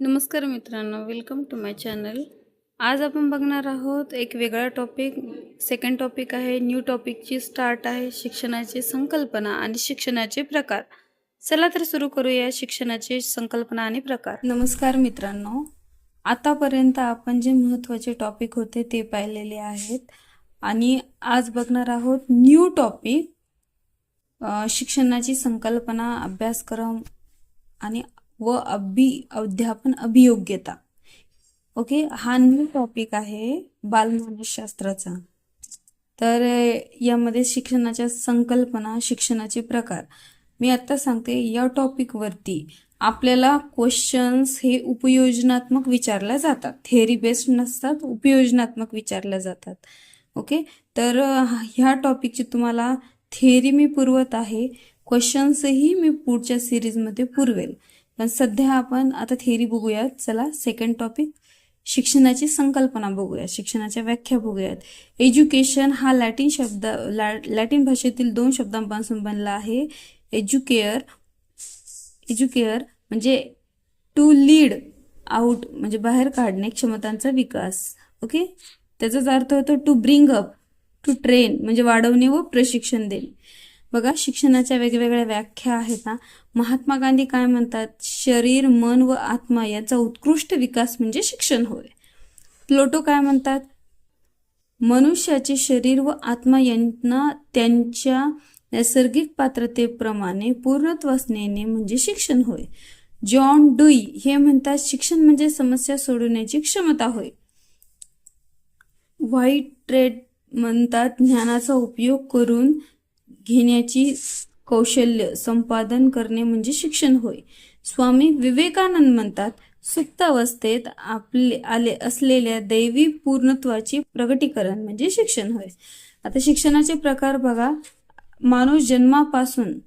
नमस्कार मित्रांनो welcome to my channel आज आपण बघणार आहोत एक वेगळा टॉपिक सेकंड टॉपिक आहे न्यू टॉपिकची स्टार्ट आहे शिक्षणाची संकल्पना आणि शिक्षणाचे प्रकार. चला तर सुरू करूया शिक्षणाची संकल्पना आणि प्रकार. नमस्कार मित्रांनो आतापर्यंत आपण जे महत्त्वाचे टॉपिक होते ते पाहिलेले आहेत. आणि आज बघणार आहोत न्यू टॉपिक शिक्षणाची संकल्पना अभ्यासक्रम आणि व अभि अध्यापन अभियोग्यता. ओके हा न्यू टॉपिक आहे बालमानसशास्त्राचा. तर यामध्ये शिक्षणाच्या संकल्पना शिक्षणाचे प्रकार. मी आत्ता सांगते या टॉपिकवरती आपल्याला क्वेश्चन्स हे उपयोजनात्मक विचारल्या जातात. थेअरी बेस्ड नसतात उपयोजनात्मक विचारल्या जातात. ओके तर ह्या टॉपिकची तुम्हाला थेअरी मी पुरवत आहे. क्वेश्चन्सही मी पुढच्या सिरीजमध्ये पुरवेल. पण सध्या आपण आता थेअरी बघूयात. चला सेकंड टॉपिक शिक्षणाची संकल्पना बघूयात. शिक्षणाच्या व्याख्या बघूयात. एज्युकेशन हा लॅटिन शब्द लॅ- लॅटिन भाषेतील दोन शब्दांपासून बनला आहे. एज्युकेअर एज्युकेअर म्हणजे टू लीड आउट म्हणजे बाहेर काढणे क्षमतांचा विकास. ओके त्याचाच अर्थ होतो to bring up to train म्हणजे वाढवणे व प्रशिक्षण देणे. बघा शिक्षणाच्या वेगवेगळ्या व्याख्या आहेत ना. महात्मा गांधी काय म्हणतात? शरीर मन व आत्मा याचा उत्कृष्ट विकास म्हणजे शिक्षण होय. प्लोटो काय म्हणतात? मनुष्याचे शरीर व आत्मा यांना त्यांच्या नैसर्गिक पात्रतेप्रमाणे पूर्णत्वास नेणे म्हणजे शिक्षण होय. जॉन डुई हे म्हणतात शिक्षण म्हणजे समस्या सोडवण्याची क्षमता होय. व्हाईट ट्रेड म्हणतात ज्ञानाचा उपयोग करून घेण्याची कौशल्य संपादन करणे म्हणजे शिक्षण होय. स्वामी विवेकानंद म्हणतात सुप्त अवस्थेत आपले आले असलेल्या दैवी पूर्णत्वाची प्रगटीकरण म्हणजे शिक्षण होय. आता शिक्षणाचे प्रकार बघा. माणूस जन्मापासून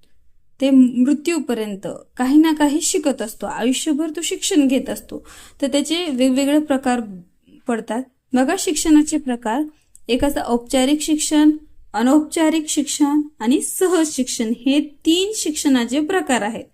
ते मृत्यूपर्यंत काही ना काही शिकत असतो. आयुष्यभर तो शिक्षण घेत असतो. तर त्याचे वेगवेगळे प्रकार पडतात. बघा शिक्षणाचे प्रकार. एक असं औपचारिक शिक्षण अनौपचारिक शिक्षण आणि सहज शिक्षण हे तीन शिक्षणाचे प्रकार आहेत.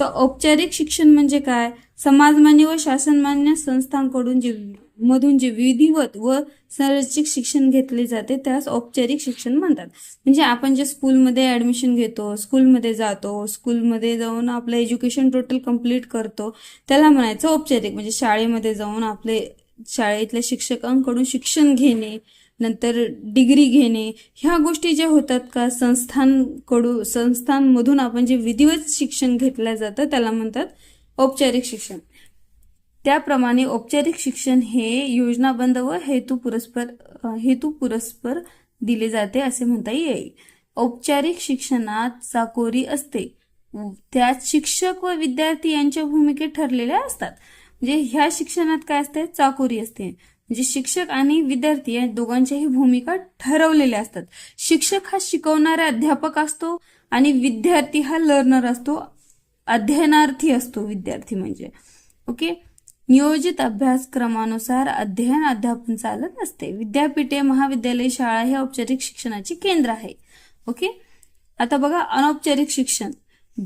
तर औपचारिक शिक्षण म्हणजे काय? समाजमान्य व शासनमान्य संस्थांकडून जे मधून जे विधिवत व संरचित शिक्षण घेतले जाते त्यास औपचारिक शिक्षण म्हणतात. म्हणजे आपण जे स्कूलमध्ये ऍडमिशन घेतो स्कूलमध्ये जातो स्कूलमध्ये जाऊन आपलं एज्युकेशन टोटल कंप्लीट करतो त्याला म्हणायचं औपचारिक. म्हणजे शाळेमध्ये जाऊन आपले शाळेतल्या शिक्षकांकडून शिक्षण घेणे नंतर डिग्री घेणे ह्या गोष्टी ज्या होतात का संस्थांकडून संस्थांमधून आपण जे विधिवत शिक्षण घेतलं जातं त्याला म्हणतात औपचारिक शिक्षण. त्याप्रमाणे औपचारिक शिक्षण हे योजनाबंध व हेतू पुरस्पर हेतू पुरस्पर दिले जाते असे म्हणता येईल. औपचारिक शिक्षणात चाकोरी असते. त्यात शिक्षक व विद्यार्थी यांच्या भूमिकेत ठरलेल्या असतात. म्हणजे ह्या शिक्षणात काय असते? चाकोरी असते. म्हणजे शिक्षक आणि विद्यार्थी या दोघांच्याही भूमिका ठरवलेल्या असतात. शिक्षक हा शिकवणारा अध्यापक असतो आणि विद्यार्थी हा लर्नर असतो अध्ययनार्थी असतो विद्यार्थी म्हणजे. ओके नियोजित अभ्यासक्रमानुसार अध्ययन अध्यापन चालत असते. विद्यापीठे महाविद्यालय शाळा हे औपचारिक शिक्षणाची केंद्र आहे. ओके आता बघा अनौपचारिक शिक्षण.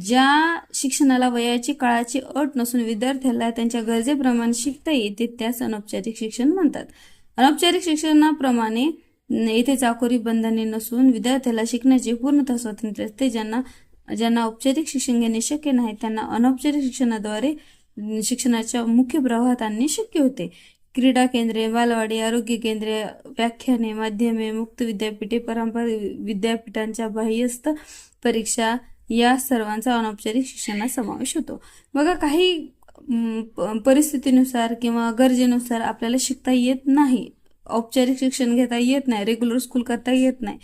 ज्या शिक्षणाला वयाची काळाची अट नसून विद्यार्थ्याला त्यांच्या गरजेप्रमाणे शिकता येते त्यास अनौपचारिक शिक्षण म्हणतात. अनौपचारिक शिक्षणाप्रमाणे येथे चाकोरी बंधने नसून विद्यार्थ्याला शिकण्याचे पूर्णतः स्वातंत्र्य असते. ज्यांना ज्यांना औपचारिक शिक्षण घेणे शक्य नाही त्यांना अनौपचारिक शिक्षणाद्वारे शिक्षणाच्या मुख्य प्रवाहात आणणे शक्य होते. क्रीडा केंद्रे बालवाडी आरोग्य केंद्रे व्याख्याने माध्यमे मुक्त विद्यापीठे पारंपरिक विद्यापीठांच्या बाह्यस्थ परीक्षा या सर्वांचा अनौपचारिक शिक्षणात समावेश होतो. बघा काही प- परिस्थितीनुसार किंवा गरजेनुसार आपल्याला शिकता येत नाही. औपचारिक शिक्षण घेता येत नाही. रेग्युलर स्कूल करता येत नाही.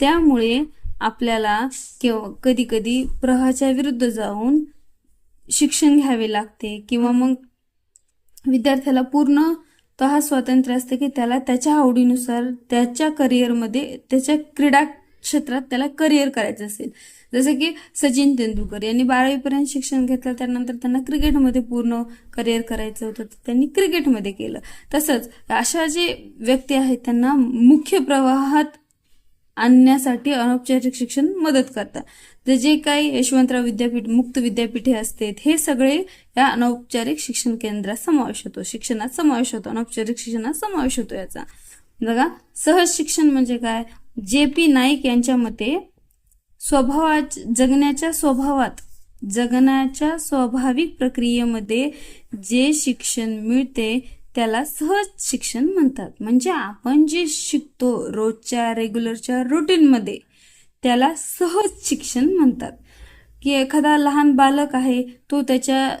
त्यामुळे आपल्याला किंवा कधी कधी प्रवाहाच्या विरुद्ध जाऊन शिक्षण घ्यावे लागते किंवा मग विद्यार्थ्याला पूर्ण तो हा स्वातंत्र्य असते की त्याला त्याच्या आवडीनुसार त्याच्या करिअरमध्ये त्याच्या क्रीडा क्षेत्रात त्याला करिअर करायचं असेल. जसं की सचिन तेंडुलकर यांनी बारावीपर्यंत शिक्षण घेतलं त्यानंतर त्यांना क्रिकेटमध्ये पूर्ण करिअर करायचं होतं तर त्यांनी क्रिकेटमध्ये केलं. तसंच अशा जे व्यक्ती आहेत त्यांना मुख्य प्रवाहात आणण्यासाठी अनौपचारिक शिक्षण मदत करतात. तर जे काही यशवंतराव विद्यापीठ मुक्त विद्यापीठे असते हे सगळे या अनौपचारिक शिक्षण केंद्रात समावेश होतो शिक्षणात समावेश होतो अनौपचारिक शिक्षणात समावेश होतो याचा. बघा सहज शिक्षण म्हणजे काय? जे पी नाईक यांच्या मते स्वभावा जगण्याच्या स्वभावात जगण्याच्या स्वाभाविक प्रक्रियेमध्ये जे शिक्षण मिळते त्याला सहज शिक्षण म्हणतात. म्हणजे आपण जे शिकतो रोजच्या रेग्युलरच्या रुटीनमध्ये त्याला सहज शिक्षण म्हणतात. की एखादा लहान बालक आहे तो त्याच्या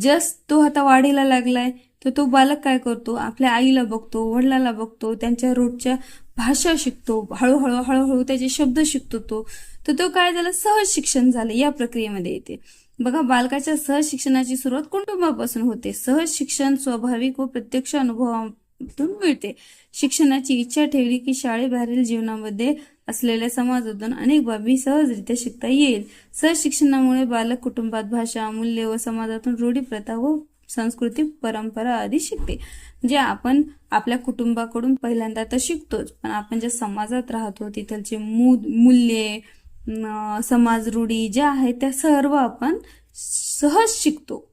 जस्ट तो आता वाढीला लागलाय तर तो बालक काय करतो? आपल्या आईला बघतो वडिलाला बघतो त्यांच्या रोजच्या भाषा शिकतो हळूहळू हळूहळू त्याचे शब्द शिकतो तो. तर तो काय झालं? सहज शिक्षण झालं या प्रक्रियेमध्ये येते. बघा बालकाच्या सहज शिक्षणाची सुरुवात कुटुंबापासून होते. सहज शिक्षण स्वाभाविक व प्रत्यक्ष अनुभवातून मिळते. शिक्षणाची इच्छा ठेवली की शाळेबाहेरील जीवनामध्ये असलेल्या समाजातून अनेक बाबी सहजरित्या शिकता येईल. सहज शिक्षणामुळे बालक कुटुंबात भाषा मूल्य व समाजातून रूढी प्रथा व संस्कृती परंपरा आधी शिकते. म्हणजे आपण आपल्या कुटुंबाकडून पहिल्यांदा तर शिकतोच. पण आपण ज्या समाजात राहतो तिथलचे मू मूल्ये समाज रूढी ज्या आहेत त्या सर्व आपण सहज शिकतो.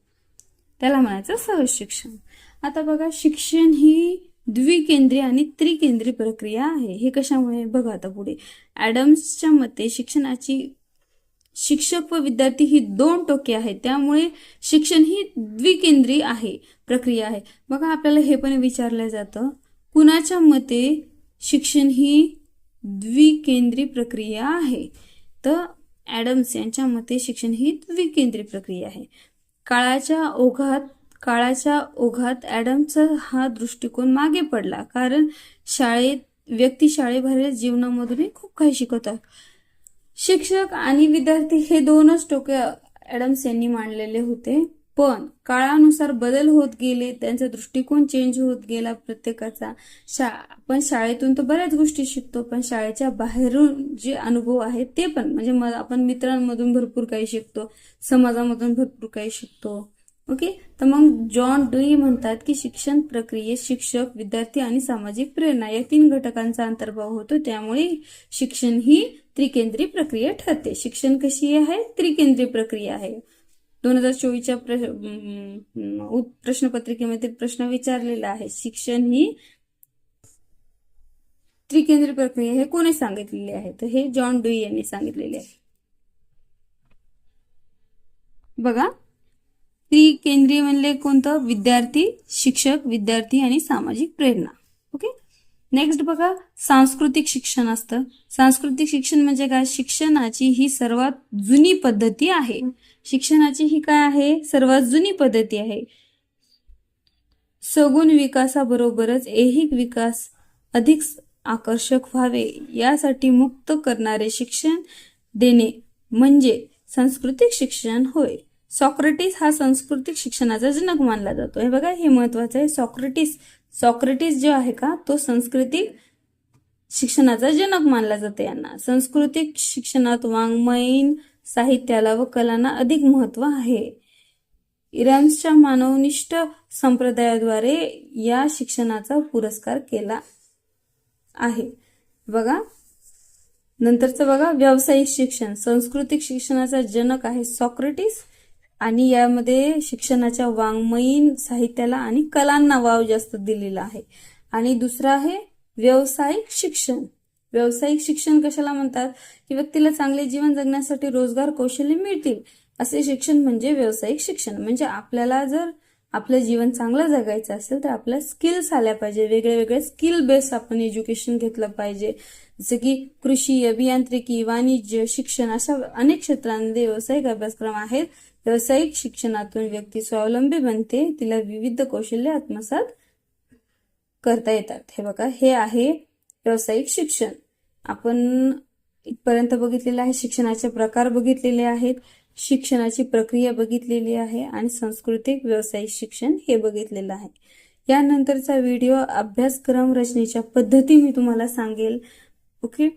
त्याला म्हणायचं सहज शिक्षण. आता बघा शिक्षण ही द्विकेंद्रीय आणि त्रिकेंद्रीय प्रक्रिया आहे. हे कशामुळे? बघा आता पुढे. ॲडम्सच्या मते शिक्षणाची शिक्षक व विद्यार्थी ही दोन टोके आहेत. त्यामुळे शिक्षण ही द्विकेंद्री आहे प्रक्रिया आहे. बघा आपल्याला हे पण विचारलं जातं. कुणाच्या मते शिक्षण ही द्विकेंद्री प्रक्रिया आहे? तर ॲडम्स यांच्या मते शिक्षण ही द्विकेंद्री प्रक्रिया आहे. काळाच्या ओघात काळाच्या ओघात ॲडमचा हा दृष्टिकोन मागे पडला. कारण शाळेत व्यक्ती शाळेबाहेर जीवनामधूनही खूप काही शिकवतात. शिक्षक आणि विद्यार्थी हे दोनच टोके ॲडम्स यांनी मांडलेले होते. पण काळानुसार बदल होत गेले त्यांचा दृष्टिकोन चेंज होत गेला प्रत्येकाचा. शा आपण शाळेतून तर बऱ्याच गोष्टी शिकतो पण शाळेच्या बाहेरून जे अनुभव आहेत ते पण म्हणजे आपण मित्रांमधून भरपूर काही शिकतो समाजामधून भरपूर काही शिकतो. ओके? तर मग जॉन डुई म्हणतात की शिक्षण प्रक्रियेत शिक्षक विद्यार्थी आणि सामाजिक प्रेरणा या तीन घटकांचा अंतर्भाव होतो. त्यामुळे शिक्षण ही त्रिकेंद्रीय प्रक्रिया ठरते. शिक्षण कशी आहे? त्रिकेंद्रीय प्रक्रिया आहे. दोन हजार चोवीसच्या प्रश्नपत्रिकेमध्ये प्रश्न विचारलेला आहे. शिक्षण ही त्रिकेंद्रीय प्रक्रिया हे कोणी सांगितलेले आहे? तर हे जॉन डुई यांनी सांगितलेले आहे. बघा. त्रिकेंद्रीय म्हणले कोणतं? विद्यार्थी शिक्षक विद्यार्थी आणि सामाजिक प्रेरणा. ओके? नेक्स्ट बघा सांस्कृतिक शिक्षण असतं. सांस्कृतिक शिक्षण म्हणजे काय? शिक्षणाची ही सर्वात जुनी पद्धती आहे. शिक्षणाची ही काय आहे? सर्वात जुनी पद्धती आहे. सगुण विकासाबरोबरच ऐहिक विकास अधिक आकर्षक व्हावे यासाठी मुक्त करणारे शिक्षण देणे म्हणजे सांस्कृतिक शिक्षण होय. सॉक्रेटिस हा सांस्कृतिक शिक्षणाचा जनक मानला जातो हे बघा हे महत्वाचं आहे. सॉक्रेटिस सॉक्रेटिस जो आहे का तो सांस्कृतिक शिक्षणाचा जनक मानला जातो यांना. सांस्कृतिक शिक्षणात वाङ्मयीन साहित्याला व कलांना अधिक महत्त्व आहे. इराणच्या मानवनिष्ठ संप्रदायाद्वारे या शिक्षणाचा पुरस्कार केला आहे. बघा नंतरचं बघा व्यावसायिक शिक्षण. सांस्कृतिक शिक्षणाचा जनक आहे सॉक्रेटिस. आणि यामध्ये शिक्षणाच्या वाङ्मयीन साहित्याला आणि कलांना वाव जास्त दिलेला आहे. आणि दुसरं आहे व्यावसायिक शिक्षण. व्यावसायिक शिक्षण कशाला म्हणतात? की व्यक्तीला चांगले जीवन जगण्यासाठी रोजगार कौशल्य मिळतील. असे शिक्षण म्हणजे व्यावसायिक शिक्षण. म्हणजे आपल्याला जर आपलं जीवन चांगलं जगायचं असेल तर आपल्या स्किल्स आल्या पाहिजे. वेगळे वेगळे स्किल बेस आपण एज्युकेशन घेतलं पाहिजे. जसं की कृषी अभियांत्रिकी वाणिज्य शिक्षण अशा अनेक क्षेत्रांमध्ये व्यावसायिक अभ्यासक्रम आहेत. व्यावसायिक शिक्षणातून व्यक्ती स्वावलंबी बनते तिला विविध कौशल्य आत्मसात करता येतात. हे बघा हे आहे व्यावसायिक शिक्षण. आपण इथपर्यंत बघितलेलं आहे शिक्षणाचे प्रकार बघितलेले आहेत शिक्षणाची प्रक्रिया बघितलेली आहे आणि सांस्कृतिक व्यावसायिक शिक्षण हे बघितलेलं आहे. यानंतरचा व्हिडिओ अभ्यासक्रम रचनेच्या पद्धती मी तुम्हाला सांगेल. ओके?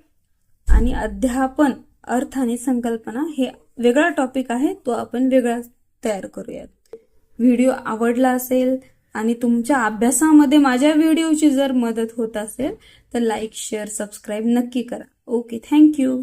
आणि अध्यापन अर्थ आणि संकल्पना हे वेगळा टॉपिक आहे तो आपण वेगळा तयार करूयात. व्हिडिओ आवडला असेल आणि तुमच्या अभ्यासामध्ये माझ्या व्हिडिओची जर मदत होत असेल तर लाईक शेअर सबस्क्राईब नक्की करा. Okay thank you